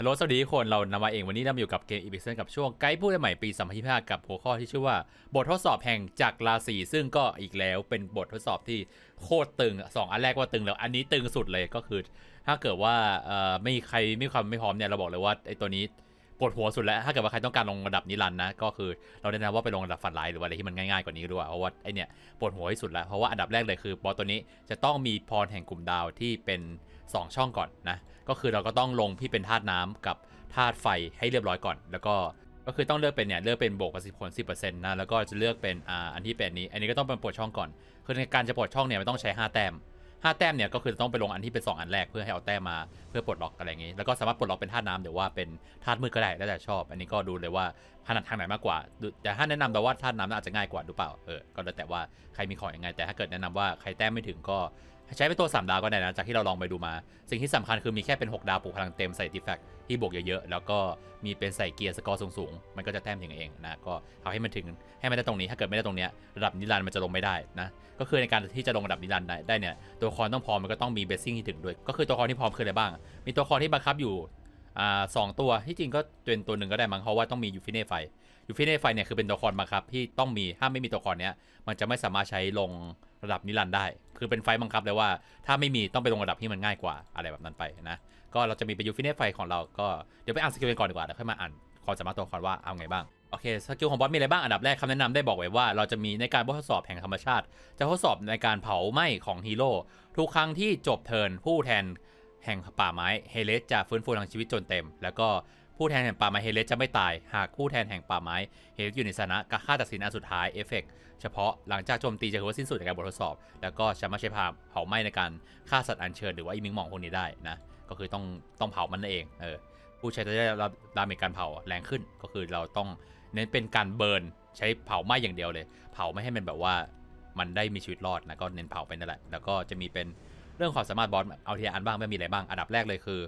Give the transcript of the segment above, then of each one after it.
ฮัลโหลสวัสดีทุกคนเรานำมาเองวันนี้เราอยู่กับเกมอีพิเซนกับช่วงไกด์ผู้เล่นใหม่ปี2025กับหัวข้อที่ชื่อว่า บททดสอบแห่งจักรราศีซึ่งก็อีกแล้วเป็นบททดสอบที่โคตรตึงสองอันแรกว่าตึงแล้ว อันนี้ตึงสุดเลยก็คือ ถ้าเกิดว่าเอ่อไม่มีใครไม่ความไม่พร้อมเนี่ยเราบอกเลยว่าไอ้ตัวนี้ปวดหัวสุดแล้ว ถ้าเกิดว่าใครต้องการลงระดับนิรันดร์นะก็คือเราแนะนำว่าไปลงระดับฝันร้ายหรือว่าอะไรที่มันง่ายๆกว่านี้ด้วยเพราะว่าไอเนี่ยปวดหัวที่สุดแล้วเพราะว่าอันดับแรกเลยคือบอสตัวนี้จะต้องมีพรแห่งกลุ่มดาวที่เป็น 2 ช่องก่อนนะ ก็คือเราก็ต้องลงที่เป็นธาตุน้ำกับธาตุไฟให้เรียบร้อยก่อน แล้วก็ก็คือต้องเลือกเป็นเนี่ยเลือกเป็นบวกประสิทธิผล10%นะแล้วก็จะเลือกเป็นอ่าอันที่เป็นนี้ อันนี้ก็ต้องเป็นปลดช่องก่อน คือในการจะปลดช่องเนี่ยมันต้องใช้ 5 แต้ม 5 แต้มเนี่ยก็คือต้องไปลงอันที่เป็น 2 อันแรกเพื่อให้เอาแต้มมาเพื่อปลดล็อกอะไรอย่างงี้ แล้วก็สามารถปลดล็อกเป็นธาตุน้ำหรือว่าเป็นธาตุมืดก็ได้แล้วแต่ชอบ อันนี้ก็ดูเลยว่าถนัดทางไหนมากกว่า แต่ถ้าแนะนำแต่ว่าธาตุน้ำน่าจะง่ายกว่าหรือเปล่าเออก็แล้วแต่ว่าใครมีของยังไงแต่ถ้าเกิดแนะนำว่าใครแต้มไม่ถึงก็ ใช้เป็นตัว 3 ดาวก็ได้นะ จากที่เราลองไปดูมา สิ่งที่สำคัญคือมีแค่เป็น 6 ดาวปลุกพลังเต็มใส่ติแฟกที่บวกเยอะๆ แล้วก็มีเป็นใส่เกียร์สกอร์สูงๆ มันก็จะแต้มถึงเองนะ ก็เอาให้มันถึงให้มันได้ตรงนี้ ถ้าเกิดไม่ได้ตรงเนี้ยระดับนิรันดร์มันจะลงไม่ได้นะ ก็คือในการที่จะลงระดับนิรันดร์ได้เนี่ย ตัวละครต้องพร้อมมันก็ต้องมีเบสซิ่งที่ถึงด้วย ก็คือตัวละครที่พร้อมคืออะไรบ้าง มีตัวละครที่บังคับอยู่อ่าสองตัวที่จริงก็เป็นตัวหนึ่งก็ได้มั้งเพราะว่าต้องมียูฟิเน่ไฟยูฟิเน่ไฟเนี่ยคือเป็นตัวละครบังคับที่ต้องมีถ้าไม่มีตัวละครเนี้ยมันจะไม่สามารถใช้ลง ระดับนิรันดร์ได้ คือเป็นไฟบังคับเลยว่า ถ้าไม่มีต้องไปลงระดับที่มันง่ายกว่าอะไรแบบนั้นไปนะ ก็เราจะมีเป็นยูฟิเนตไฟของเราก็เดี๋ยวไปอ่านสกิลกันก่อนดีกว่าเดี๋ยวค่อยมาอ่านความสามารถตัวละครว่าเอาไงบ้างโอเคสกิลของบอสมีอะไรบ้างอันดับแรกคำแนะนำได้บอกไว้ว่าเราจะมีในการททดสอบแห่งธรรมชาติ จะทดสอบในการเผาไหม้ของฮีโร่ทุกครั้งที่จบเทิร์นผู้แทนแห่งป่าไม้เฮเลสจะฟื้นฟูทางชีวิตจนเต็ม แล้วก็ผู้แทนแห่งป่าไม้เฮเลสจะไม่ตาย หากผู้แทนแห่งป่าไม้เฮเลสอยู่ในสถานะการฆ่าตัดสินอันสุดท้ายเอฟเฟก เฉพาะหลังจากโจมตีจะถือว่าสิ้นสุดในกการบททดสอบ แล้วก็สามารถใช้พาเผาไหม้ในการฆ่าสัตว์อัญเชิญหรือว่าอีมิงมองพวกนี้ได้นะก็คือต้องต้องเผามันนั่นเองเออผู้ใช้จะได้รับดาเมจการเผาแรงขึ้นก็คือเราต้องเน้นเป็นการเบิร์นใช้เผาไหม้อย่างเดียวเลย เผาไม่ให้มันแบบว่ามันได้มีชีวิตรอดนะก็เน้นเผาไปนั่นแหละแล้วก็จะมีเป็นเรื่องความสามารถบอสเอาทีละอันบ้างไม่มีอะไรบ้างอันดับแรกเลยคือ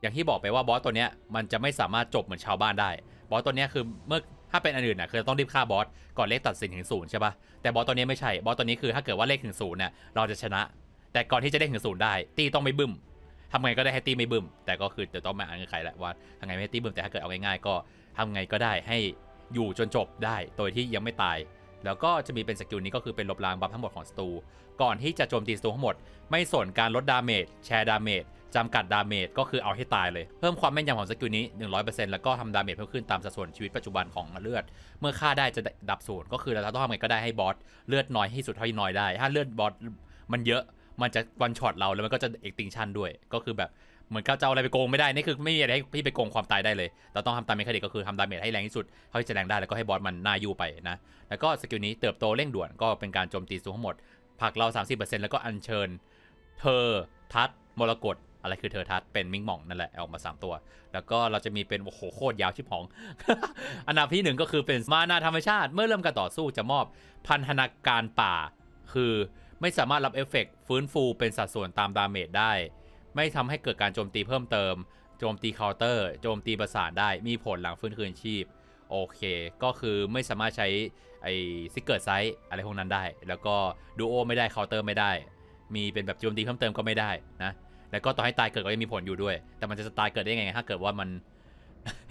อย่างที่บอกไปว่าบอสตัวเนี้ยมันจะไม่สามารถจบเหมือนชาวบ้านได้ บอสตัวเนี้ยคือเมื่อ ถ้าเป็นอันอื่นน่ะคือต้องรีบฆ่าบอสก่อนเลขตัดสินถึงศูนย์ใช่ปะแต่บอสตัวนี้ไม่ใช่บอสตัวนี้คือถ้าเกิดว่าเลขถึงศูนย์เนี่ยเราจะชนะ แต่ก่อนที่จะได้ถึงศูนย์ได้ ตีต้องไม่บึ้มทำไงก็ได้ให้ตีไม่บึ้มแต่ก็คือเดี๋ยวต้องมาอ่านเงื่อนไขแหละว่าทำไงไม่ให้ตีบึ้มแต่ถ้าเกิดเอาง่ายๆก็ทำไงก็ได้ให้อยู่จนจบได้โดยที่ยังไม่ตาย แล้วก็จะมีเป็นสกิลนี้ก็คือเป็นลบล้างบัฟทั้งหมดของศัตรูก่อนที่จะโจมตีศัตรูทั้งหมด ไม่สนการลดดาเมจแชร์ดาเมจ จำกัดดาเมจก็คือเอาให้ตายเลย เพิ่มความแม่นยำของสกิลนี้ 100%แล้วก็ทำดาเมจเพิ่มขึ้นตามสัดส่วนชีวิตปัจจุบันของเลือด เมื่อฆ่าได้จะดับศูนย์ก็คือเราต้องทำไงก็ได้ให้บอสเลือดน้อยที่สุดเท่าที่น้อยได้ ถ้าเลือดบอสมันเยอะมันจะวันช็อตเราแล้วมันก็จะเอ็กติงชันด้วย ก็คือแบบเหมือนกับจะเอาอะไรไปโกงไม่ได้ นี่คือไม่มีอะไรให้พี่ไปโกงความตายได้เลย เราต้องทำตามเมคานิกก็คือทำดาเมจให้แรงที่สุดเท่าที่จะแรงได้แล้วก็ให้บอสมันหน้ายู่ไปนะ แล้วก็สกิลนี้เติบโตเร่งด่วนก็เป็นการโจมตีสูงทั้งหมดผักเรา 30%แล้วก็อัญเชิญ เธอ ทัศน์มรกต อะไรคือเธอทัศเป็นมิงหม่องนั่นแหละออกมา 3 ตัว แล้วก็เราจะมีเป็นโอ้โหโคตรยาวชิบหอง อันดับที่หนึ่งก็คือเป็นมานาธรรมชาติ เมื่อเริ่มการต่อสู้จะมอบพันธนาการป่า คือไม่สามารถรับเอฟเฟกต์ฟื้นฟูเป็นสัดส่วนตามดาเมจได้ ไม่ทำให้เกิดการโจมตีเพิ่มเติม โจมตีเคาน์เตอร์ โจมตีประสานได้ มีผลหลังฟื้นคืนชีพ โอเค ก็คือไม่สามารถใช้ไอ้ซิกเกิลไซส์อะไรพวกนั้นได้ แล้วก็ดูโอไม่ได้เคาน์เตอร์ไม่ได้ มีเป็นแบบโจมตีเพิ่มเติมก็ไม่ได้นะ แล้วก็ต่อให้ตายเกิดก็ยังมีผลอยู่ด้วย แต่มันจะตายเกิดได้ไงถ้าเกิดว่ามัน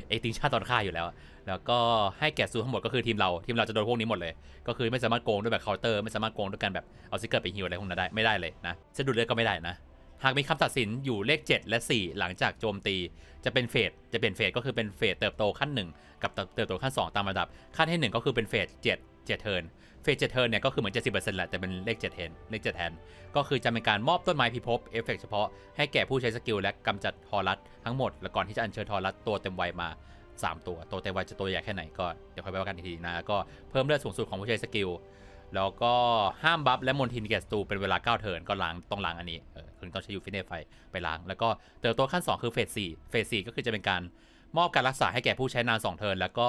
เอติงชาตอนฆ่าอยู่แล้ว แล้วก็ให้แกะซูทั้งหมดก็คือทีมเรา ทีมเราจะโดนพวกนี้หมดเลย ก็คือไม่สามารถโกงด้วยแบบเคาน์เตอร์ ไม่สามารถโกงด้วยการแบบเอาซิกเกิลไปฮิวอะไรพวกนั้นได้ ไม่ได้เลยนะสะดุดเลือดก็ไม่ได้นะ หากมีคำตัดสินอยู่เลข 7 และ 4 หลังจากโจมตี จะเป็นเฟส จะเป็นเฟสก็คือเป็นเฟสเติบโตขั้น 1 กับเติบโตขั้น 2 ตามระดับ ขั้นที่ 1 ก็คือเป็นเฟส7 7เทิร์น เฟส7เทิร์นเนี่ยก็คือเหมือน70%แหละ แต่เป็นเลข7เทนเลข7แทน ก็คือจะเป็นการมอบต้นไม้พิภพเอฟเฟกเฉพาะให้แก่ผู้ใช้สกิลและกำจัดทอรัสทั้งหมด และก่อนที่จะอัญเชิญทอรัสตัวเต็มวัยมา 3 ตัว ตัวเต็มวัยจะตัวใหญ่แค่ไหนก็เดี๋ยวค่อยไปว่ากันอีกทีนะ ก็เพิ่มเลือดสูงสุดของผู้ใช้สกิล แล้วก็ห้ามบัฟและมอนทินแกสตูเป็นเวลา9เทิร์นก็ล้างต้องล้างอันนี้เออคือต้องใช้ยูฟินเนไฟไปล้าง แล้วก็เติบโตขั้น 2 คือเฟส4เฟส4ก็คือจะเป็นการ มอบการรักษาให้แก่ผู้ใช้นาน2เทิร์นแล้วก็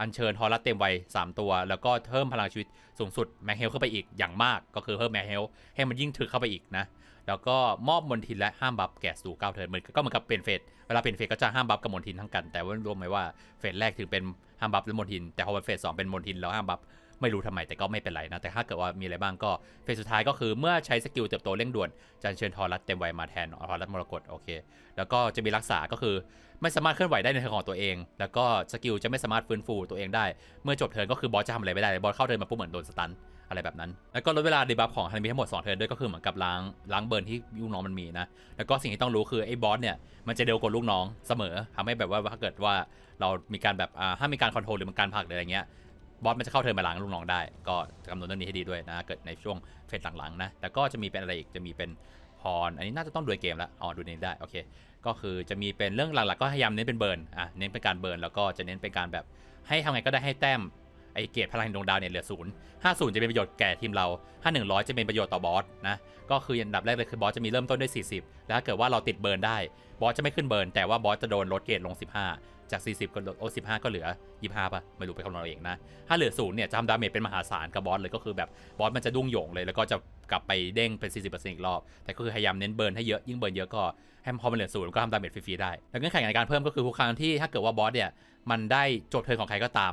อัญเชิญฮอลัสเต็มวัย3ตัว แล้วก็เพิ่มพลังชีวิตสูงสุดแมคเฮลเข้าไปอีกอย่างมากก็คือเพิ่มแมคเฮลให้มันยิ่งถึกเข้าไปอีกนะ แล้วก็มอบมนทินและห้ามบัฟแก่สู่9เทิร์นเหมือนก็เหมือนกับเป็นเฟสเวลาเป็นเฟสก็จะห้ามบัฟกับมนทินทั้งกัน แต่ว่ารวมไหมว่าเฟสแรกถึงเป็นห้ามบัฟและมนทินแต่พอเป็นเฟสสองเป็นมนทินแล้วห้ามบัฟ ไม่รู้ทำไมแต่ก็ไม่เป็นไรนะ แต่ถ้าเกิดว่ามีอะไรบ้างก็เฟสสุดท้ายก็คือเมื่อใช้สกิลเติบโตเร่งด่วนจะเชิญทอรัสเต็มวัยมาแทนทอรัสมรกตโอเค แล้วก็จะมีรักษาก็คือไม่สามารถเคลื่อนไหวได้ในทางของตัวเอง แล้วก็สกิลจะไม่สามารถฟื้นฟูตัวเองได้ เมื่อจบเทิร์นก็คือบอสจะทำอะไรไม่ได้บอสเข้าเทิร์นมาปุ๊บเหมือนโดนสตันอะไรแบบนั้น แล้วก็ลดเวลาดีบัฟของฮันมีทั้งหมด2เทิร์นด้วยก็คือเหมือนกับล้างล้างเบิร์นที่ลูกน้องมันมีนะ แล้วก็สิ่งที่ต้องรู้คือไอ้บอสเนี่ยมันจะเร็วกว่าลูกน้องเสมอทำให้แบบว่าถ้าเกิดว่าเรามีการแบบอ่าถ้ามีการคอนโทรลหรือมีการผักหรืออะไรเงี้ย บอสมันจะเข้าเทิร์นมาล้างลูกน้องได้ ก็กำหนดเรื่องนี้ให้ดีด้วยนะ เกิดในช่วงเฟสหลังๆนะแล้วก็จะมีเป็นอะไรอีก จะมีเป็นพร อันนี้น่าจะต้องดูในเกมแล้วอ๋อ ดูในนี้ได้ โอเค ก็คือจะมีเป็นเรื่องหลักๆ ก็พยายามเน้นเป็นเบิร์น อะ เน้นเป็นการเบิร์น แล้วก็จะเน้นเป็นการแบบให้ทำไงก็ได้ให้แต้มไอเกรดพลังแห่งดวงดาวเนี่ยเหลือศูนย์ห้าศูนย์จะเป็นประโยชน์แก่ทีมเราถ้าหนึ่งร้อยจะเป็นประโยชน์ต่อบอสนะ ก็คืออันดับแรกเลยคือบอสจะมีเริ่มต้นด้วย 40 แล้วถ้าเกิดว่าเราติดเบิร์นได้ บอสจะไม่ขึ้นเบิร์นแต่ว่าบอสจะโดนลดเกรดลง 15 จาก 40 ก็ลดโอ้15ก็เหลือ 25ป่ะ ไม่รู้ไปคำนวณเอาเองนะ ถ้าเหลือศูนย์เนี่ยจะทำดาเมจเป็นมหาศาลกับบอสเลยก็คือแบบบอสมันจะดุ้งโหยงเลย แล้วก็จะกลับไปเด้งเป็น 40%อีกรอบ แต่ก็คือพยายามเน้นเบิร์นให้เยอะ ยิ่งเบิร์นเยอะก็ให้พอมันเหลือศูนย์ก็ทำดาเมจฟรีๆได้ แล้วเงื่อนไขในการเพิ่มก็คือทุกครั้งที่ถ้าเกิดว่าบอสเนี่ยมันได้โจบเทิร์นของใครก็ตาม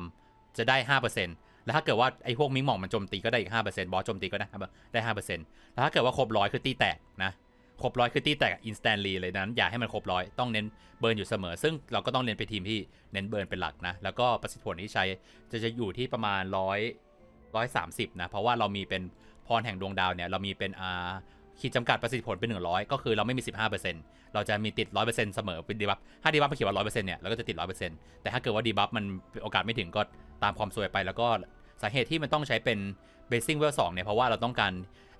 จะได้ 5%แล้วถ้าเกิดว่าไอ้พวกมิงหม่องมันโจมตีก็ได้อีก5%บอสโจมตีก็ได้ได้5%แล้วถ้าเกิดว่าครบร้อยคือตีแตกนะ ครบร้อยคือตีแตกอินสแตนลีเลยนั้น อย่าให้มันครบร้อยต้องเน้นเบิร์นอยู่เสมอ ซึ่งเราก็ต้องเน้นไปทีมที่เน้นเบิร์นเป็นหลักนะ แล้วก็ประสิทธิผลที่ใช้จะจะอยู่ที่ประมาณร้อยร้อยสามสิบนะ เพราะว่าเรามีเป็นพรแห่งดวงดาวเนี่ย เรามีเป็นอ่าขีดจำกัดประสิทธิผลเป็นหนึ่งร้อยก็คือเราไม่มี 15%เราจะมีติด 100%เสมอเป็นดีบัฟถ้าดีบัฟมันเขียนว่า 100%เนี่ยเราก็จะติด 100%แต่ถ้าเกิดว่าดีบัฟมันโอกาสไม่ถึงก็ตามความสวยไป แล้วก็สาเหตุที่มันต้องใช้เป็นเบสซิ่งเวลสองเนี่ยเพราะว่าเราต้องการ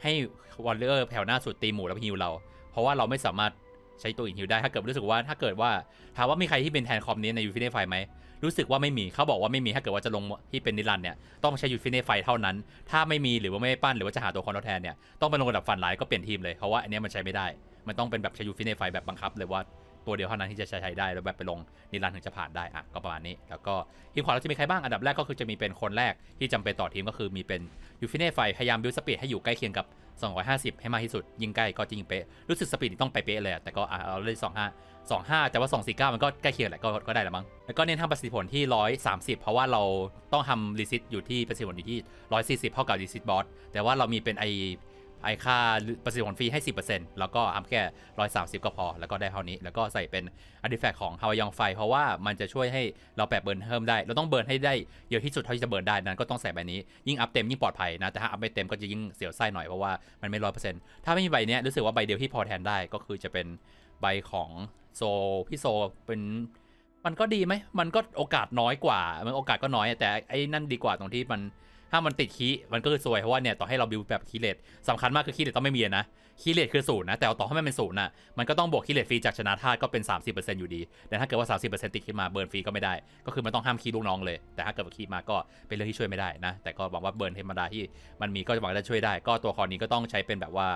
ให้วอลเลอร์แถวหน้าสุดตีหมู่แล้วฮิวเรา เพราะว่าเราไม่สามารถใช้ตัวอินฮิวได้ถ้าเกิดรู้สึกว่าถ้าเกิดว่าถามว่ามีใครที่เป็นแทนคอมนี้ในยูฟิเนไฟไหมรู้สึกว่าไม่มีเขาบอกว่าไม่มีถ้าเกิดว่าจะลงที่เป็นนิรันเนี่ยต้องใช้ยูฟิเนไฟเท่านั้น ถ้าไม่มีหรือว่าไม่ปั้นหรือว่าจะหาตัวคอนทดแทนเนี่ยต้องไปลงระดับฟันไลน์ก็เปลี่ยนทีมเลยเพราะว่าอันนี้มันใช้ไม่ได้ มันต้องเป็นแบบใช้ยูฟิเนไฟแบบบังคับเลยว่า ตัวเดียวเท่านั้นที่จะใช้ได้แล้วแบบไปลงนิรันดร์ถึงจะผ่านได้อะก็ประมาณนี้ แล้วก็ทีมขวาเราจะมีใครบ้างอันดับแรกก็คือจะมีเป็นคนแรกที่จำเป็นต่อทีมก็คือมีเป็นยูฟิเนไฟพยายามบิวสปีดให้อยู่ใกล้เคียงกับ 250 ให้มากที่สุด ยิงใกล้ก็จะยิงเป๊ะรู้สึกสปีดต้องไปเป๊ะเลยแต่ก็เราเลย25 25 แต่ว่า 249 มันก็ใกล้เคียงแหละก็ก็ได้แล้วมั้งแล้วก็เน้นทำประสิทธิผลที่ 130 เพราะว่าเราต้องทำรีซิตอยู่ที่ประสิทธิผลอยู่ที่ 140 เท่ากับรีซิตบอสแต่ว่าเรามีเป็นไอ ไอค่าประสิทธิผลฟรีให้ 10%แล้วก็ทำแค่130ก็พอ แล้วก็ได้เท่านี้ แล้วก็ใส่เป็นอาร์ติแฟกต์ของฮาวายองไฟ เพราะว่ามันจะช่วยให้เราแปะเบิร์นเพิ่มได้ เราต้องเบิร์นให้ได้เยอะที่สุดเท่าที่จะเบิร์นได้นั้นก็ต้องใส่ใบนี้ ยิ่งอัพเต็มยิ่งปลอดภัยนะ แต่ถ้าอัพไม่เต็มก็จะยิ่งเสียวไส้หน่อยเพราะว่ามันไม่ร้อยเปอร์เซ็นต์ถ้าไม่มีใบเนี้ยรู้สึกว่าใบเดียวที่พอแทนได้ก็คือจะเป็นใบของโซพี่โซเป็นมันก็ดีไหมมันก็โอกาสน้อยกว่า มันโอกาสก็น้อยแต่ไอ้นั่นดีกว่าตรงที่มัน ถ้ามันติดคีมันก็คือซวยเพราะว่าเนี่ยต่อให้เราบิวแบบคีเลตสำคัญมากคือคีเลตต้องไม่มีนะคีเลตคือศูนย์นะแต่ต่อให้มันเป็นศูนย์นะมันก็ต้องบวกคีเลตฟรีจากชนะธาตุก็เป็น 30%อยู่ดี แต่ถ้าเกิดว่า 30%ติดขึ้นมาเบิร์นฟรีก็ไม่ได้ ก็คือมันต้องห้ามคีลูกน้องเลย แต่ถ้าเกิดว่าคีมาก็เป็นเรื่องที่ช่วยไม่ได้นะแต่ก็หวังว่าเบิร์นธรรมดาที่มันมีก็หวังจะช่วยได้ ก็ตัวคอนี้ก็ต้องใช้เป็นแบบว่า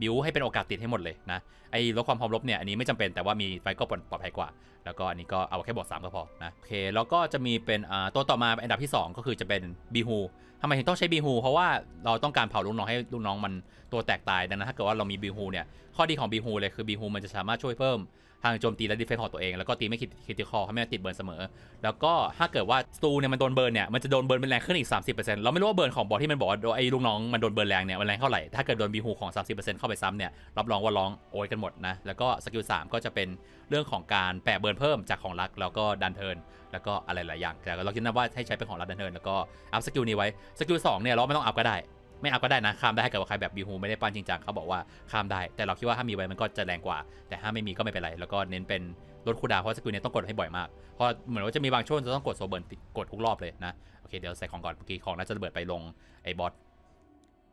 บิวให้เป็นโอกาสติดให้หมดเลยนะไอ้ลดความพร้อมลบเนี่ยอันนี้ไม่จำเป็นแต่ว่ามีไฟก็ปลอดภัยกว่า แล้วก็อันนี้ก็เอาแค่บวกสามก็พอนะโอเคแล้วก็จะมีเป็นตัวต่อมาอันดับที่ 2 ก็คือจะเป็นบีฮูทำไมถึงต้องใช้บีฮูเพราะว่าเราต้องการเผาลูกน้องให้ลูกน้องมันตัวแตกตายดังนั้นถ้าเกิดว่าเรามีบีฮูเนี่ยข้อดีของบีฮูเลยคือบีฮูมันจะสามารถช่วยเพิ่ม ทางโจมตีและดีเฟนส์ของตัวเอง แล้วก็ตีไม่คริติคอลให้ไม่ติดเบิร์นเสมอ แล้วก็ถ้าเกิดว่าสตูเนี่ยมันโดนเบิร์นเนี่ยมันจะโดนเบิร์นเป็นแรงขึ้นอีก 30%เราไม่รู้ว่าเบิร์นของบอสที่มันบอกว่าโดนไอ้ลูกน้องมันโดนเบิร์นแรงเนี่ยมันแรงเท่าไหร่ถ้าเกิดโดนบีฮูของ 30%เข้าไปซ้ำเนี่ยรับรองว่าร้องโอยกันหมดนะแล้วก็สกิล3ก็จะเป็นเรื่องของการแปะเบิร์นเพิ่มจากของรักแล้วก็ดันเทิร์นแล้วก็อะไรหลายอย่างแต่เราคิดนะว่าให้ใช้เป็นของรักดันเทิร์นแล้วก็อัพสกิลนี้ไว้สกิล2เนี่ยเราไม่ต้องอัพก็ได้ ไม่เอัพก็ได้นะข้ามได้ถ้าเกิดว่าใครแบบบีฮูไม่ได้ปั้นจริงจังเขาบอกว่าข้ามได้ แต่เราคิดว่าถ้ามีไว้มันก็จะแรงกว่า แต่ถ้าไม่มีก็ไม่เป็นไร แล้วก็เน้นเป็นลดคูดาวเพราะสกิลเนี้ต้องกดให้บ่อยมาก เพราะเหมือนว่าจะมีบางช่วงจะต้องกดโซเบิร์นกดทุกรอบเลยนะ โอเคเดี๋ยวใส่ของก่อนเมื่อกี้ของน่าจะระเบิดไปลงไอ้บอส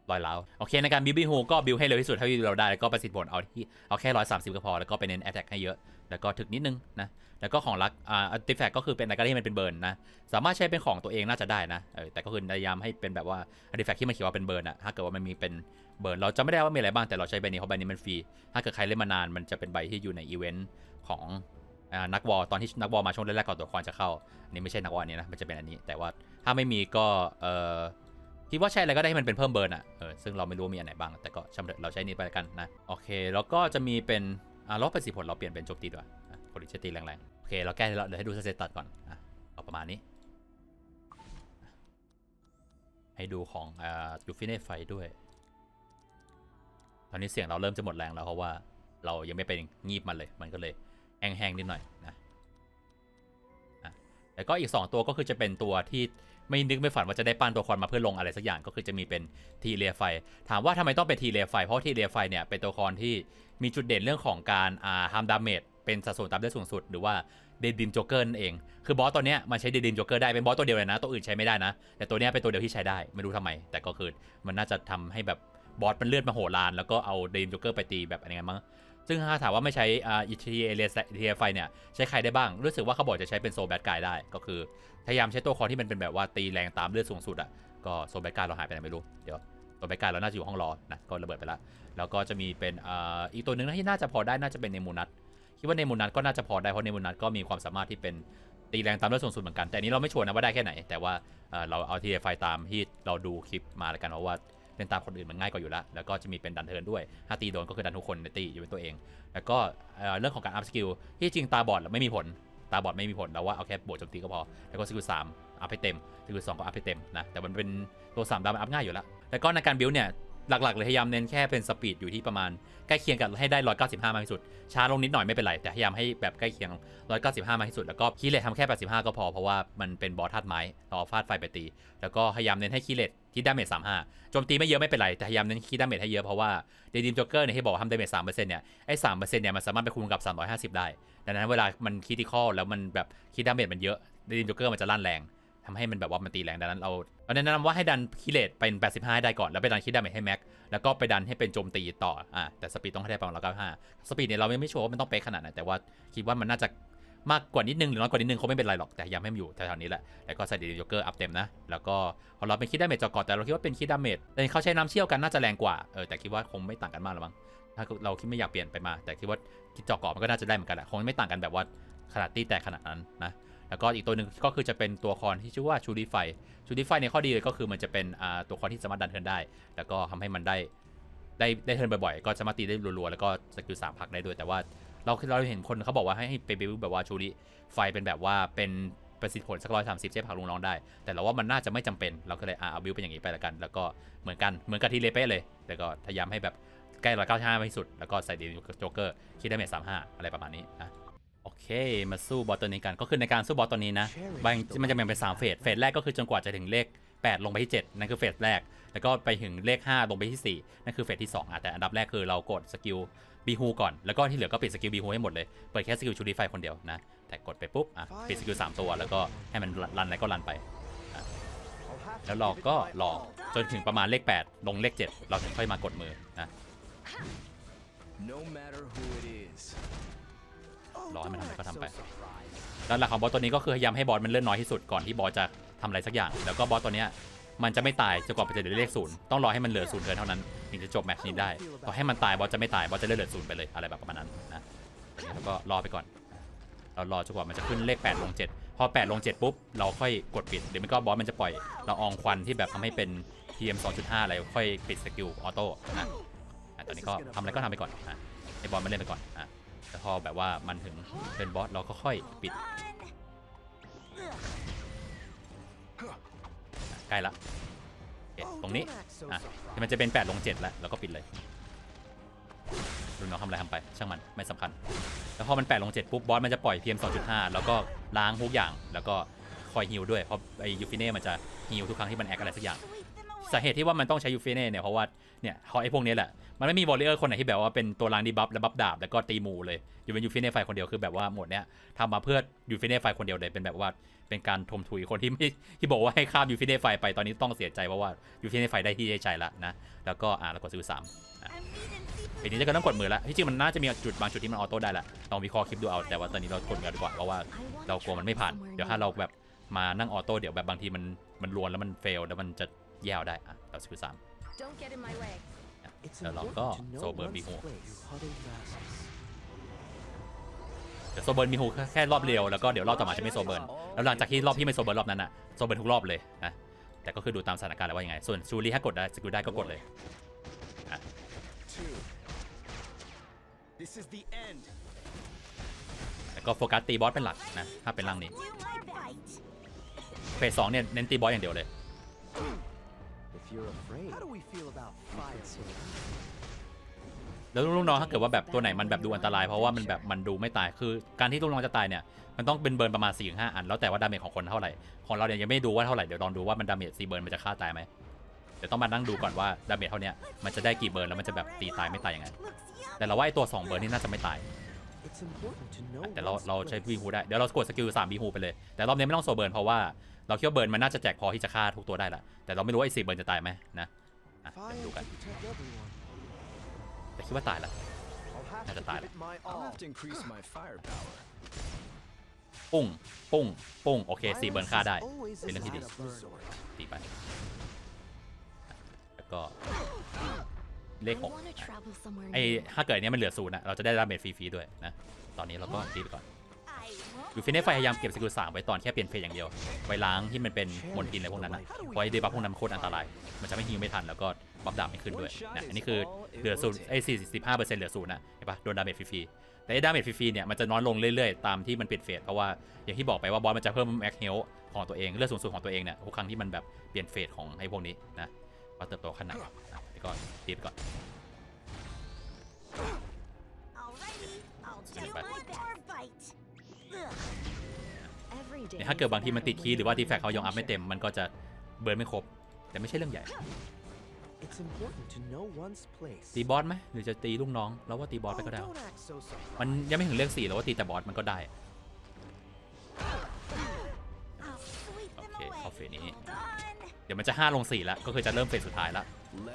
ลอยแล้วโอเคในการบิวบิฮูก็บิวให้เร็วที่สุดเท่าที่เราได้แล้วก็ประสิทธิผลเอาที่เอาแค่ร้อยสามสิบก็พอแล้วก็ไปเน้นแอตแทกให้เยอะ แล้วก็ถึกนิดนึงนะ แล้วก็ของรักอ่าอัติแฟกก็คือเป็นอะไรก็ได้ที่มันเป็นเบิร์นนะ สามารถใช้เป็นของตัวเองน่าจะได้นะเออแต่ก็คือพยายามให้เป็นแบบว่าอัติแฟกที่มันเขียนว่าเป็นเบิร์นอะถ้าเกิดว่ามันมีเป็นเบิร์นเราจะไม่ได้ว่ามีอะไรบ้างแต่เราใช้ใบนี้เพราะใบนี้มันฟรี ถ้าเกิดใครเล่นมานานมันจะเป็นใบที่อยู่ในอีเวนต์ของอ่านักวอลตอนที่นักวอลมาช่วงแรกๆก่อนตัวละครจะเข้าอันนี้ไม่ใช่นักวอลนี้นะมันจะเป็นอันนี้ แต่ว่าถ้าไม่มีก็เออคิดว่าใช่อะไรก็ได้ให้มันเป็นเพิ่มเบิร์นอะเออซึ่งเราไม่รู้มีอันไหนบ้างแต่ก็ช่างเถอะเราใช้นี้ไปกันนะโอเค แล้วก็จะมีเป็น อ่าลบประสิผลเราเปลี่ยนเป็นโจมตีด้วยอะคนที่จะตีแรงๆ โอเค เราแก้แล้วเดี๋ยวให้ดูสเตตัสก่อนอะเอาประมาณนี้ ให้ดูของอ่ายูฟิเน่ไฟด้วย ตอนนี้เสียงเราเริ่มจะหมดแรงแล้วเพราะว่าเรายังไม่ไปงีบมันเลย มันก็เลยแห้งๆนิดหน่อยนะแล้วก็อีก 2 ตัวก็คือจะเป็นตัวที่ไม่นึกไม่ฝันว่าจะได้ปั้นตัวละครมาเพื่อลงอะไรสักอย่างก็คือจะมีเป็นทีเรียไฟ ถามว่าทำไมต้องเป็นทีเรียไฟ เพราะทีเรียไฟเนี่ยเป็นตัวละครที่ มีจุดเด่นเรื่องของการอ่าทำดาเมจเป็นสัดส่วนตามได้สูงสุด หรือว่าเดดิมโจเกอร์นั่นเอง คือบอสตัวเนี้ยมันใช้เดดิมโจเกอร์ได้ เป็นบอสตัวเดียวเลยนะ ตัวอื่นใช้ไม่ได้นะ แต่ตัวเนี้ยเป็นตัวเดียวที่ใช้ได้ ไม่รู้ทำไม แต่ก็คือมันน่าจะทำให้แบบบอสมันเลือดมาโหฬารแล้วก็เอาเดดิมโจเกอร์ไปตีแบบอะไรเงี้ยมั้ง ซึ่งถ้าถามว่าไม่ใช้อ่าอิทีเอเลสทีไฟเนี่ยใช้ใครได้บ้าง รู้สึกว่าเขาบอกจะใช้เป็นโซแบดกายได้ ก็คือพยายามใช้ตัวคอที่มันเป็นแบบว่าตีแรงตามเลือดสูงสุดอะ ก็โซแบดกายเราหายไปไหนไม่รู้ เดี๋ยว โซแบดกายเราน่าจะอยู่ห้องรอนะก็ระเบิดไปละแล้วก็จะมีเป็นอีกตัวหนึ่งที่น่าจะพอได้น่าจะเป็นเนมูนัทคิดว่าเนมูนัทก็น่าจะพอได้เพราะเนมูนัทก็มีความสามารถที่เป็นตีแรงตามเลือดสูงสุดเหมือนกันแต่อันนี้เราไม่ชัวร์นะว่าได้แค่ไหน แต่ว่าเราเอาทีไฟตามที่เราดูคลิปมาแล้วกันเพราะว่าเล่นตามคนอื่นมันง่ายกว่าอยู่แล้ว แล้วก็จะมีเป็นดันเทิร์นด้วยถ้าตีโดนก็คือดันทุกคนในตีอยู่เป็นตัวเอง แล้วก็เอ่อเรื่องของการอัพสกิลที่จริงตาบอดไม่มีผล ตาบอดไม่มีผลเราว่าเอาแค่บวกโจมตีก็พอ แล้วก็สกิลสามอัพให้เต็มสกิลสองก็อัพให้เต็มนะแต่มันเป็นตัวสามดาวมันอัพง่ายอยู่แล้วแล้วก็ในการบิวเนี่ยหลักๆเลยพยายามเน้นแค่เป็นสปีดอยู่ที่ประมาณใกล้เคียงกันให้ได้ 195 มากที่สุด ช้าลงนิดหน่อยไม่เป็นไร แต่พยายามให้แบบใกล้เคียง 195 มากที่สุด แล้วก็คีย์เลททำแค่ 85 ก็พอ เพราะว่ามันเป็นบอสธาตุไม้เราเอฟาดไฟไปตี แล้วก็พยายามเน้นให้คีย์เลทที่ดาเมจ35โจมตีไม่เยอะไม่เป็นไร แต่พยายามเน้นคีดาเมจให้เยอะเพราะว่าเดดิมจ็อกเกอร์เนี่ยที่บอกทำดาเมจ3%เนี่ยไอ้3%เนี่ยมันสามารถไปคูณกับ 350 ได้ ดังนั้นเวลามันคีติคอลแล้วมันแบบคีย์ดาเมจมันเยอะดดิมจ็กเกอร์มันจะลั่นแรงทำให้มันแบบว่ามันตีแรงดังนั้นเราเราแนะนำว่าให้ดันคีย์เลทเป็น 85 ให้ได้ก่อน แล้วไปดันคีย์ดาเมจให้แม็ก แล้วก็ไปดันให้เป็นโจมตีต่อ อ่า แต่สปีดต้องให้ได้ประมาณร้อยเก้าห้าสปีดเนี่ยเราไม่ชัวร์ว่ามันต้องเป๊ะขนาดไหน แต่ว่าคิดว่ามันน่าจะมากกว่านิดนึงหรือน้อยกว่านิดนึงคงไม่เป็นไรหรอก แต่ยายามให้มันอยู่แถวๆนี้แหละ แล้วก็ใส่ดีโยเกอร์อัพเต็มนะ แล้วก็พอเราเป็นคิดดาเมจจอก่อนแต่เราคิดว่าเป็นคิดดาเมจแต่เขาใช้น้ำเชี่ยวกันน่าจะแรงกว่า เออ แต่คิดว่าคงไม่ต่างกันมากหรอกมั้ง ถ้าเราคิดไม่อยากเปลี่ยนไปมา แต่คิดว่าคิดจอก่อนมันก็น่าจะได้เหมือนกันแหละคงไม่ต่างกันแบบว่าขนาดตีแตกขนาดนั้นนะแล้วก็อีกตัวหนึ่งก็คือจะเป็นตัวคอนที่ชื่อว่าชูดิไฟชูดิไฟในข้อดีเลยก็คือมันจะเป็นอ่าตัวคอนที่สามารถดันเทิร์นได้ แล้วก็ทำให้มันได้ได้ได้เทิร์นบ่อยๆ ก็สามารถตีได้รัวๆ แล้วก็สกิลสามพักได้ด้วย แต่ว่าเราเราเห็นคนเขาบอกว่าให้ไปบิวแบบว่าชูริไฟเป็นแบบว่าเป็นประสิทธิผลสักร้อยสามสิบเช่พักลุงน้องได้ แต่เราว่ามันน่าจะไม่จำเป็น เราก็เลยอ่าเอาบิวเป็นอย่างนี้ไปละกัน แล้วก็เหมือนกันเหมือนกับที่เลเป้เลย แต่ก็พยายามให้แบบ ใกล้ร้อยเก้าห้าที่สุด แล้วก็ใส่ดีโจ๊กเกอร์คิดได้เมจสามห้าอะไรประมาณนี้นะโอเค มาสู้บอสตัวนี้กันก็คือในการสู้บอสตัวนี้นะบางมันจะแบ่งเป็น3เฟสเฟสแรกก็คือจนกว่าจะถึงเลข 8 ลงไปที่ 7 นั่นคือเฟสแรก แล้วก็ไปถึงเลข 5 ลงไปที่ 4 นั่นคือเฟสที่ 2อะแต่อันดับแรกคือเรากดสกิลบีฮูก่อน แล้วก็ที่เหลือก็ปิดสกิลบีฮูให้หมดเลย เปิดแค่สกิลชูดีไฟคนเดียวนะ แต่กดไปปุ๊บอะปิดสกิล3 ตัวแล้วก็ให้มันรันอะไรก็รันไป แล้วเราก็รอจนถึงประมาณเลข 8 ลงเลข 7 เราถึงค่อยมากดมือนะ No matter who it is. รอให้มันทำอะไรก็ทำไป แล้วหลักของบอสตัวนี้ก็คือพยายามให้บอสมันเลื่อนน้อยที่สุดก่อนที่บอสจะทำอะไรสักอย่าง แล้วก็บอสตัวเนี้ยมันจะไม่ตายจนกว่ามันจะเหลือเลขศูนย์ต้องรอให้มันเหลือศูนย์เกินเท่านั้นถึงจะจบแมตช์นี้ได้พอให้มันตายบอสจะไม่ตายบอสจะเลื่อนเหลือศูนย์ไปเลยอะไรแบบประมาณนั้นนะตอนนี้เราก็รอไปก่อน เรารอจนกว่ามันจะขึ้นเลข8ลง7พอ8ลง7ปุ๊บเราค่อยกดปิดเดี๋ยวมันก็บอสมันจะปล่อยละอองควันที่แบบทำให้เป็น PM 2.5อะไรค่อยปิดสกิลออโต้นะ ตอนนี้ก็ทำอะไรก็ทำไปก่อนอะให้บอสมันเล่นไปก่อนอะแต่พอแบบว่ามันถึงเป็นบอสเราก็ค่อยปิดใกล้ละตรงนี้อะที่มันจะเป็น8ลง7แล้วแล้วก็ปิดเลยรุ่นน้องทำอะไรทำไป ช่างมันไม่สำคัญ แล้วพอมัน8ลง7ปุ๊บบอสมันจะปล่อย PM 2.5 แล้วก็ล้างทุกอย่างแล้วก็คอยฮิลด้วย เพราะไอยูฟิเน่มันจะฮิลทุกครั้งที่มันแอคอะไรสักอย่าง สาเหตุที่ว่ามันต้องใช้ยูฟเน่เนี่ยเพราะว่าเนี่ยเพราไอ้พวกนี้แหละ มันไม่มีวอลเลอร์คนไหนที่แบบว่าเป็นตัวล้างดีบัฟและบัฟดาบแล้วก็ตีหมูเลยอยู่เป็นยูฟเน่ไฟคนเดียวคือแบบว่าหมดเนี้ยทำมาเพื่อยูฟเน่ไฟคนเดียวเลยเป็นแบบว่าเป็นการทมถุยคนที่ไม่ที่บอกว่าให้ข้ามยูฟเน่ไฟไปตอนนี้ต้องเสียใจเพราะว่ายูฟเน่ไฟได้ที่ได้ใจแล้วนะแล้วก็อ่าแล้วกดซื้อสามปีนี้จะก็ต้องกดมือแล้วที่จริงมันน่าจะมีจุดบางจุดที่มันออโต้ได้แหละลองวิเคราะห์คลิปดูเอาแต่ว่าตอนนี้เรากดมือดีกว่าเพราะว่าเรากลัวมันไม่ผ่าน เดี๋ยวถ้าเราแบบมานั่งออโต้เดี๋ยวแบบบางทีมันมันลวนแล้วมันเฟลแล้วมันจะ แย่ได้อะเราซื้อสาม Don't get in my way. It's Ờ, lọc important có, to know sổ bờn one's bị hộ. place. You huddled vassals. เดี๋ยวโซเบิร์นมีฮูแค่แค่รอบเดียวแล้วก็เดี๋ยวรอบต่อมาจะไม่โซเบิร์นแล้วหลังจากที่รอบที่ไม่โซเบิร์นรอบนั้นอะโซเบิร์นทุกรอบเลยนะแต่ก็คือดูตามสถานการณ์แล้วว่ายังไง ส่วนชูรีถ้ากดได้สกิลได้ก็กดเลย Two. This is the end. แต่ก็โฟกัสตีบอสเป็นหลักนะถ้าเป็นร่างนี้ Do my bite. เฟสสองเนี่ยเน้นตีบอสอย่างเดียวเลย you're afraid, How do we feel about fire? แล้วลูกน้องถ้าเกิดว่าแบบตัวไหนมันแบบดูอันตรายเพราะว่ามันแบบมันดูไม่ตายคือการที่ลูกน้องจะตายเนี่ยมันต้องเป็นเบิร์นประมาณ4ี่ห้าอัน แล้วแต่ว่าดาเมจของคนเท่าไหร่ของเราเนี่ยยังไม่ดูว่าเท่าไหร่เดี๋ยวลองดูว่ามันดาเมจซีเบิร์นมันจะฆ่าตายไหมเดี๋ยวต้องมานั่งดูก่อนว่าดาเมจเท่าเนี้ยมันจะได้กี่เบิร์นแล้วมันจะแบบตีตายไม่ตายยังไงแต่เราว่าไอ้ตัว 2 เบิร์นนี่น่าจะไม่ตาย it's important to know แต่เรา one's เราใช้ place. วีฮูได้ เดี๋ยวเรากดสกิลสามวีฮูไปเลย แต่รอบนี้ไม่ต้องโซเบิร์นเพราะว่าเราคิดว่าเบิร์นมันน่าจะแจกพอที่จะฆ่าทุกตัวได้แหละแต่เราไม่รู้ว่าไอ้สี่เบิร์นจะตายไหมนะอะเดี๋ยว Fire ดูกัน to protect everyone. แต่คิดว่าตายละ I'll have That's to a tie. give it my I'll all. have to increase my firepower. ปุ้งปุ้งปุ้งโอเคสี่เบิร์น Violence ฆ่าได้ is always a เป็นเรื่องที่ดี last resort. ตีไปแล้วก็ เลขหก wanna travel somewhere ไอ้ new. ถ้าเกิดอันเนี้ยมันเหลือศูนย์อะเราจะได้ดาเมจฟรีๆด้วยนะ ตอนนี้เราก็ตีไปก่อน I won't อยู่ฟินเนฟไฟพยายามเก็บสกิลสามไว้ตอนแค่เปลี่ยนเฟสอย่างเดียว ไว้ล้างที่มันเป็นมลทินอะไรพวกนั้นนะเพราะไอ้เดบัฟพวกนั้นมันโคตรอันตราย มันจะไม่ฮิวไม่ทันแล้วก็บัฟดาบไม่ขึ้นด้วยนะอันนี้คือเหลือศูนย์ไอ้สี่สิบห้าเปอร์เซ็นต์เหลือศูนย์นะเห็นปะโดนดาเมจฟรีๆแต่ไอ้ดาเมจฟรีๆเนี่ยมันจะน้อยลงเรื่อยๆ ตามที่มันเปลี่ยนเฟสเพราะว่าอย่างที่บอกไปว่าบอสมันจะเพิ่มแม็กเฮลของตัวเองเลือดสูงสุดของตัวเองเนี่ยทุกครั้งที่มันแบบเปลี่ยนเฟสของไอ้พวกนี้นะว่าเติบโตขนาด ไหนนะแล้วก็ตีไปก่อน Alrighty, I'll do Stand my by. best. bite. Every day เนี่ยถ้าเกิดบางทีมันติดคีย์หรือว่า is ที่แฟกเขายังอัพไม่เต็มมันก็จะเบิร์นไม่ครบ แต่ไม่ใช่เรื่องใหญ่ It's important to know one's place. ตีบอสไหมหรือจะตีลูกน้องแล้วว่าตีบอสไป Oh, ก็ได้ don't act so surprised. มันยังไม่ถึงเรื่องสี่หรอกว่าตีแต่บอสมันก็ได้ เข้าเฟสนี้ เดี๋ยวมันจะ 5 ลง 4 แล้ว ก็คือจะเริ่มเฟสสุดท้ายแล้ว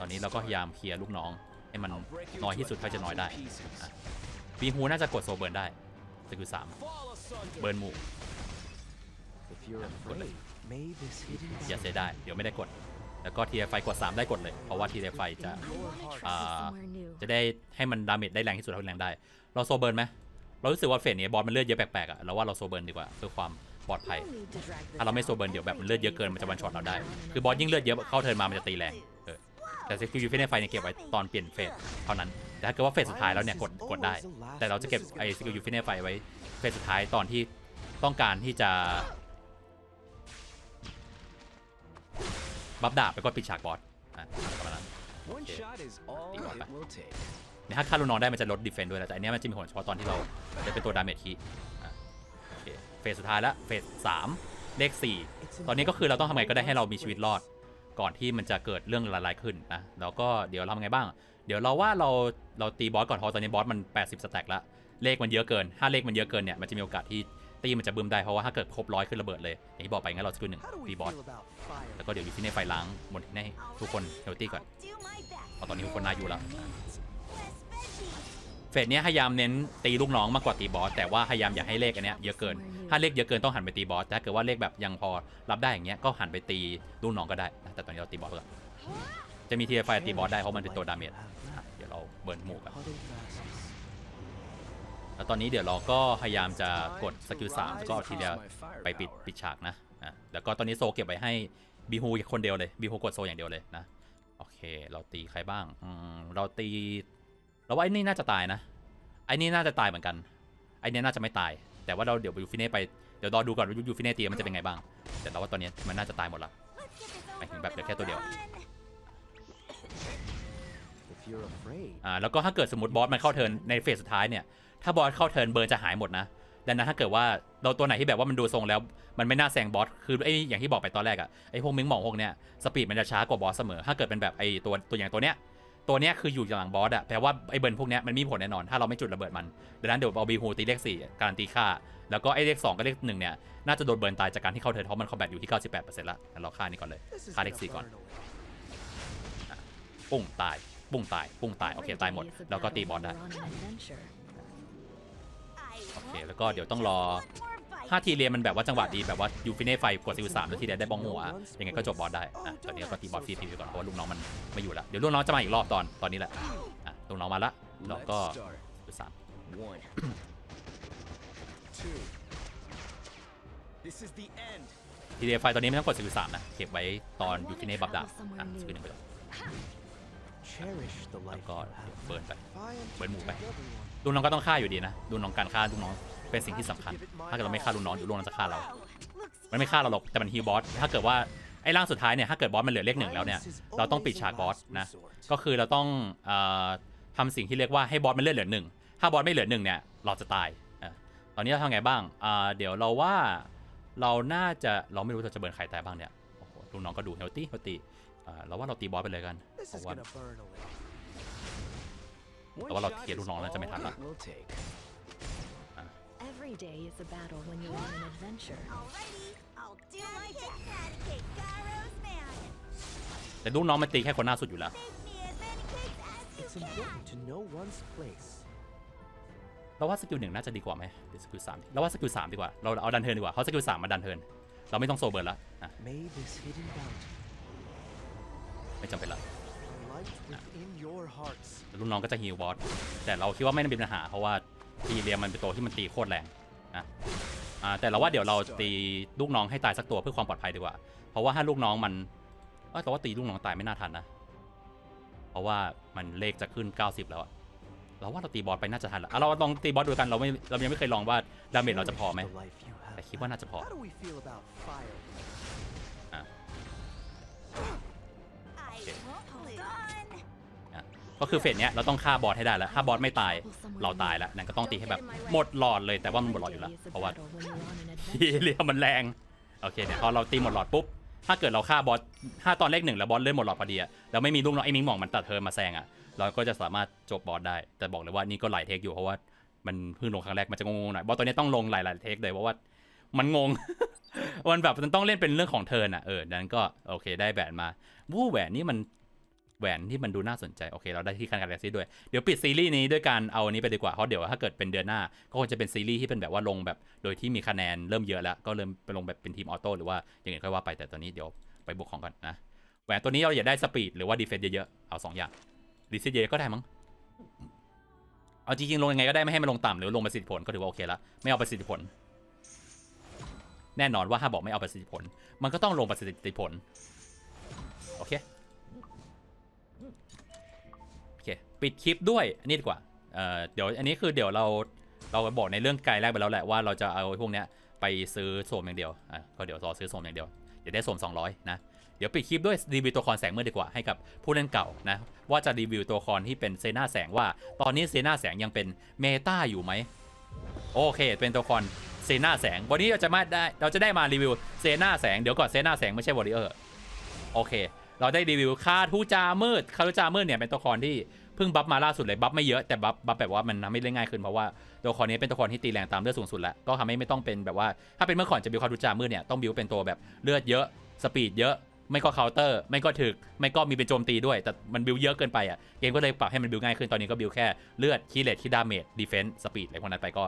ตอนนี้เราก็พยายามเคลียร์ลูกน้อง ให้มันน้อยที่สุดเท่าจะน้อยได้บีฮูน่าจะกดโซเบิร์นได้สกิลสามเบิร์นหมู่ If you're afraid, may this hidden อย่าเสียได้เดี๋ยวไม่ได้กด แล้วก็ทีไฟกด 3 ได้กดเลย เพราะว่าทีไฟจะจะได้ให้มันดาเมจได้แรงที่สุดเท่าที่แรงได้ เราโซเบิร์นไหมเรารู้สึกว่าเฟสนี้บอสมันเลือดเยอะแปลกๆอะเราว่าเราโซเบิร์นดีกว่าเพื่อความ ปลอดภัย No need to drag this ถ้าเราไม่ out. โซเบิร์นเดี๋ยวแบบมันเลือดเยอะเกินมันจะวันช็อตเราได้ คือบอสยิ่งเลือดเยอะเข้าเทิร์นมามันจะตีแรงเออแต่สกิลยูฟินในไฟเนี่ยเก็บไว้ตอนเปลี่ยนเฟสเท่านั้น แต่ถ้าเกิดว่าเฟสสุดท้ายแล้วเนี่ยกดกดได้ แต่เราจะเก็บไอ้สกิลยูฟินในไฟไว้เฟสสุดท้ายตอนที่ต้องการที่จะบัฟดาบไปก็ปิดฉากบอสอะประมาณนั้น One Okay. shot is all Think about it that. will take. เนี่ยถ้าฆ่าลูกน้องได้มันจะลดดีเฟนต์ด้วยนะแต่อันเนี้ยมันจะมีผลเฉพาะตอนที่เราจะเป็นตัวดาเมจคีย์อะโอ เคเฟสสุดท้ายแล้วเฟสสามเลขสี่ตอนนี้ก็คือเราต้องทำไงก็ได้ให้เรามีชีวิตรอด ก่อนที่มันจะเกิดเรื่องร้ายๆขึ้นนะแล้วก็เดี๋ยวเราทำไงบ้าง เดี๋ยวเราว่าเราเราตีบอสก่อนเพราะตอนนี้บอสมัน 80 สแต็กแล้วเลขมันเยอะเกิน ถ้าเลขมันเยอะเกินเนี่ยมันจะมีโอกาสที่ตีมันจะบึ้มได้เพราะว่าถ้าเกิดครบร้อยขึ้นระเบิดเลยอย่างที่บอกไปงั้นเราสกิลหนึ่ง How do we ตีบอส feel about fire? แล้วก็เดี๋ยวยูฟินในไฟล้างหมดให้ทุกคนเฮลตี้ก่อน I'll do my best. เพราะตอนนี้ทุกคนน่าอยู่แล้ว Less veggies. เฟสเนี้ยพยายามเน้นตีลูกน้องมากกว่าตีบอสแต่ว่าพยายามอย่าให้เลขอันเนี้ยเยอะเกิน ถ้าเลขเยอะเกินต้องหันไปตีบอสแต่ถ้าเกิดว่าเลขแบบยังพอรับได้อย่างเงี้ยก็หันไปตีลูกน้องก็ได้นะแต่ตอนนี้เราตีบอสก่อนจะมีทีไฟตีบอสได้เพราะมันเป็นตัวดาเมจอะเดี๋ยวเราเบิร์นหมู่กันแล้วตอนนี้เดี๋ยวเราก็พยายามจะกดสกิลสามแล้วก็เอาทีเดียวไปปิดปิดฉากนะอะแล้วก็ตอนนี้โซเก็บไว้ให้บีฮูคนเดียวเลยบีฮูกดโซอย่างเดียวเลยนะโอเค เราตีใครบ้างอืมเราตี เราว่าไอ้นี่น่าจะตายนะ ไอ้นี่น่าจะตายเหมือนกัน ไอ้เนี้ยน่าจะไม่ตาย แต่ว่าเราเดี๋ยวยูฟิเน่ไป เดี๋ยวรอดูก่อนว่ายูฟิเน่ตีมันจะเป็นไงบ้าง แต่เราว่าตอนนี้มันน่าจะตายหมดละ Let's get this I think over back with there, kayak tu dia. fun. If you're afraid, อ่า แล้วก็ถ้าเกิดสมมติบอสมันเข้าเทิร์นในเฟสสุดท้ายเนี่ย ถ้าบอสเข้าเทิร์นเบิร์นจะหายหมดนะ ดังนั้นถ้าเกิดว่าเราตัวไหนที่แบบว่ามันดูทรงแล้ว มันไม่น่าแซงบอส คือไอ้อย่างที่บอกไปตอนแรกอะไอ้พวกมิงหมองพวกเนี้ย สปีดมันจะช้ากว่าบอสเสมอ ถ้าเกิดเป็นแบบไอ้ตัวตัวอย่างตัวเนี้ย ตัวเนี้ยคืออยู่หลังบอสอะแปลว่าไอ้เบิร์นพวกเนี้ยมันมีผลแน่นอน ถ้าเราไม่จุดระเบิดมันดังนั้นเดี๋ยวเอาบีฮูตีเลขสี่การันตีค่า แล้วก็ไอ้เลขสองกับเลขหนึ่งเนี่ยน่าจะโดนเบิร์นตายจากการที่เข้าเทิร์นเพราะมันคอมแบทอยู่ที่ 98%ละงั้นเราฆ่านี่ก่อนเลย this is Hard gonna XC gone. burn away. ปุ้งตายปุ้งตายปุ้งตายโอเคตายหมด แล้วก็ตีบอสได้โอเคแล้วก็เดี๋ยวต้องรอ ถ้าทีเรียนมันแบบว่าจังหวะดีแบบว่ายูฟิเน่ไฟกดซิลสามแล้วทีเดียวได้บ้องหัวยังไงก็จบบอสได้อะตอนนี้ก็ตีบอสฟรีทีไปก่อนเพราะว่าลูกน้องมันไม่อยู่แล้วเดี๋ยวลูกน้องจะมาอีกรอบตอนตอนนี้แหละอะลูกน้องมาละแล้วก็ซิลสาม This is the end. ทีเรียไฟตอนนี้ไม่ต้องกดซิลสามนะ เก็บไว้ตอนยูฟิเน่บัฟดาบอะสกิลหนึ่งไปก่อน Cherish the แล้ว life ก็ you have. เบิร์นไป Fire to Burn move protect back. everyone. ลูกน้องก็ต้องฆ่าอยู่ดีนะลูกน้องการฆ่าลูกน้องเป็นสิ่งที่สำคัญ ถ้าเกิดเราไม่ฆ่าลูกน้องเดี๋ยวลูกน้องจะฆ่าเรา มันไม่ฆ่าเราหรอกแต่มันฮีลบอสถ้าเกิดว่าไอ้ร่างสุดท้ายเนี่ยถ้าเกิดบอสมันเหลือเลขหนึ่งแล้วเนี่ยเราต้องปิดฉากบอสนะก็คือเราต้องเอ่อทำสิ่งที่เรียกว่าให้บอสมันเลือดเหลือหนึ่งถ้าบอสไม่เหลือหนึ่งเนี่ยเราจะตายอะตอนนี้เราทำไงบ้างอ่าเดี๋ยวเราว่าเราน่าจะเราไม่รู้เราจะเบิร์นใครตายบ้างเนี่ยโอ้โหลูกน้องก็ดูเฮลตี้เฮลตี้เราว่าเราตีบอสไปเลยกันเพราะว่า แต่ว่าเราเคลียร์ลูกน้องแล้วจะไม่ทันละ Every day is a battle when you're on an adventure. Alrighty, I'll do my best. Cake Garo's man. แต่ลูกน้องมันตีแค่คนหน้าสุดอยู่แล้ว Make me as many cakes as you It's can. important to know one's place. เราว่าสกิลหนึ่งน่าจะดีกว่าไหมหรือสกิลสามเราว่าสกิลสามดีกว่า เราเอาดันเทิร์นดีกว่าเพราะสกิลสามมาดันเทิร์นเราไม่ต้องโซเบิร์นละอะ May this hidden bounty ไม่จำเป็นละ light within your hearts. แต่ลูกน้องก็จะฮิวบอสแต่เราคิดว่าไม่น่าเป็นปัญหาเพราะว่า ทีเรียมันเป็นตัวที่มันตีโคตรแรงนะอ่าแต่เราว่าเดี๋ยวเราตีลูกน้องให้ตายสักตัวเพื่อความปลอดภัยดีกว่า เพราะว่าถ้าลูกน้องมันเอ้ยแต่ว่าตีลูกน้องตายไม่น่าทันนะ เพราะว่ามันเลขจะขึ้น 90 แล้วอะเราว่าเราตีบอสไปน่าจะทันละอะเราลองตีบอสดูกันเราไม่เรายังไม่เคยลองว่าดาเมจเราจะพอไหมแต่คิดว่าน่าจะพอ ก็คือเฟสเนี้ยเราต้องฆ่าบอสให้ได้แล้ว ถ้าบอสไม่ตาย เราตายแล้วนั่นก็ต้องตีให้แบบหมดหลอดเลย แต่ว่ามันหมดหลอดอยู่แล้ว เพราะว่าทีเรียมันแรง โอเคเนี่ยพอเราตีหมดหลอดปุ๊บ ถ้าเกิดเราฆ่าบอสถ้าตอนเลขหนึ่งแล้วบอสเลื่อนหมดหลอดพอดีอะแล้วไม่มีลูกน้องไอ้มิงหม่องมันตัดเธอมาแซงอะเราก็จะสามารถจบบอสได้ แต่บอกเลยว่านี่ก็หลายเทคอยู่เพราะว่ามันเพิ่งลงครั้งแรกมันจะงงๆหน่อยบอสตัวนี้ต้องลงหลายๆเทคเลยเพราะว่ามันงง มันแบบมันต้องเล่นเป็นเรื่องของเทินอะเออนั้นก็โอเคได้แหวนมาวู้แหวนนี่มัน หวนที่มันดูน่าสนใจ โอเค เราได้ที่การกาแล็กซี่ด้วย เดี๋ยวปิดซีรีส์นี้ด้วยการเอาอันนี้ไปดีกว่า เพราะเดี๋ยวถ้าเกิดเป็นเดือนหน้า ก็คงจะเป็นซีรีส์ที่เป็นแบบว่าลงแบบ โดยที่มีคะแนนเริ่มเยอะแล้ว ก็เริ่มไปลงแบบเป็นทีมออโต้หรือว่าอย่างอื่นค่อยว่าไปแต่ตอนนี้เดี๋ยวไปบวกของก่อนนะแหวนตัวนี้เราอยากได้สปีดหรือว่าดีเฟนต์เยอะๆเอาสองอย่างดีเฟนต์เยอะก็ได้มั้งเอาจริงๆลงยังไงก็ได้ไม่ให้มันลงต่ำหรือลงประสิทธิผลก็ถือว่าโอเคละไม่เอาประสิทธิผล แน่นอนว่าถ้าบอกไม่เอาประสิทธิผล มันก็ต้องลงประสิทธิผล โอเค ปิดคลิปด้วยนนี้ดีกว่าเเดี๋ยวอันนี้คือเดี๋ยวเราเราบอกในเรื่องไกลแรกไปแล้วแหละว่าเราจะเอาพวกเนี้ยไปซื้อโสมอย่างเดียวอะก็เดี๋ยวรอซื้อโสมอย่างเดียวเดี๋ยวได้โสม200 นะเดี๋ยวปิดคลิปด้วยรีวิวตัวละครแสงมืดดีกว่าให้กับผู้เล่นเก่านะว่าจะรีวิวตัวละครที่เป็นเซนาแสงว่า ตอนนี้เซนาแสงยังเป็นเมตาอยู่ไหมโอเค เป็นตัวละครเซนาแสงวันนี้เราจะมาได้เราจะได้มารีวิวเซนาแสงเดี๋ยวก่อนเซนาแสงไม่ใช่วอริเออร์โอเค เราได้รีวิวคาทูจามืดคาทูจามืดเนี่ยเป็นตัวละครที่ เพิ่งบัฟมาล่าสุดเลยบัฟไม่เยอะแต่บัฟบัฟแบบว่ามันทำให้เล่นง่ายขึ้นเพราะว่าตัวละครนี้เป็นตัวละครที่ตีแรงตามเลือดสูงสุดแล้วก็ทำให้ไม่ต้องเป็นแบบว่าถ้าเป็นเมื่อก่อนจะบิวคาทูจามืดเนี่ยต้องบิวเป็นตัวแบบเลือดเยอะสปีดเยอะไม่ก็เคาน์เตอร์ไม่ก็ถึกไม่ก็มีเป็นโจมตีด้วย แต่มันบิวเยอะเกินไปอะเกมก็เลยปรับให้มันบิวง่ายขึ้นตอนนี้ก็บิวแค่เลือดคีเลตคีดาเมจดีเฟนส์สปีดอะไรพวกนั้นไปก็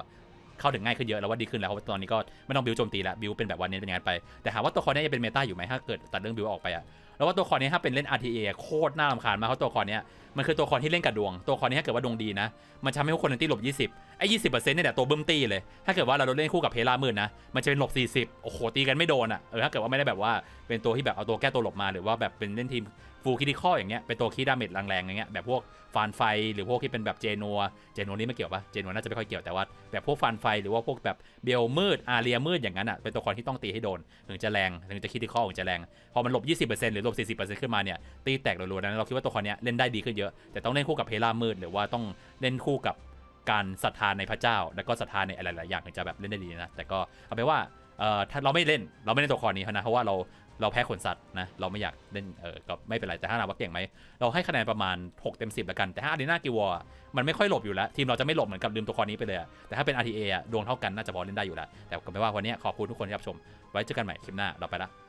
เข้าถึงง่ายขึ้นเยอะแล้วว่าดีขึ้นแล้วเพราะตอนนี้ก็ไม่ต้องบิวโจมตีแล้วบิวเป็นแบบวันนี้เป็นงานไป แต่ถามว่าตัวคอนี้จะเป็นเมตาอยู่ไหมถ้าเกิดตัดเรื่องบิวออกไปอะแล้วว่าตัวคอนี้ถ้าเป็นเล่น RTA โคตรน่ารำคาญมากเพราะตัวคอนี้ มันคือตัวคอที่เล่นกับดวง ตัวคอนี้ถ้าเกิดว่าดวงดีนะ มันจะทำให้ทุกคนในตีหลบ 20 ไอ้ยี่สิบเปอร์เซ็นต์เนี่ยแหละตัวเบิ้มตีเลย ถ้าเกิดว่าเราเล่นคู่กับเพลามืดนะ มันจะเป็นหลบ 40 โอ้โห ตีกันไม่โดนอะ เออ ถ้าเกิดว่าไม่ได้แบบว่า เป็นตัวที่แบบเอาตัวแก้ตัวหลบมา หรือว่าแบบเป็นเล่นทีมฟูลคิดิคออย่างเงี้ย เป็นตัวคีดาเมจแรงๆอย่างเงี้ย แบบพวกฟานไฟ หรือพวกที่เป็นแบบเจนัว เจนัวนี่ไม่เกี่ยวปะเจนัวน่าจะไม่ค่อยเกี่ยว แต่ว่าแบบพวกฟันไฟ หรือว่าพวกแบบเบลมืด อาเรียมืดอย่างนั้นอะ เป็นตัวละครที่ต้องตีให้โดน ถึงจะแรง ถึงจะคิดที่ข้อถึงจะแรง พอมันหลบ 20%หรือหลบ40%ขึ้นมาเนี่ย ตีแตกรัวๆนั้นเราคิดว่าตัวละครเนี้ยเล่นได้ดีขึ้นเยอะแต่ต้องเล่นคู่กับเพลามืดหรือว่าต้องเล่นคู่กับการศรัทธาในพระเจ้า แล้วก็ศรัทธาในอะไรหลายอย่างถึงจะแบบเล่นได้ดีนะแต่ก็เอาไปนว่าเออถ้าเราไม่เล่นเราไม่เล่นตัวครนี้นะเพราะว่าเราเราแพ้ขนสัตว์นะเราไม่อยากเล่นเออก็ไม่เป็นไรแต่ถ้าถามว่าเก่งไหมเราให้คะแนนประมาณ 6 เต็ม 10แล้วกันแต่ถ้าอารีนากิวอมันไม่ค่อยหลบอยู่แล้วทีมเราจะไม่หลบเหมือนกับลืมตัวครนี้ไปเลยแต่ถ้าเป็น RTA อะดวงเท่ากันน่าจะพอเล่นได้อยู่แล้วแต่ก็ไม่ว่าวันนี้ขอบคุณทุกคนที่รับชม ไว้เจอกันใหม่คลิปหน้าเราไปละ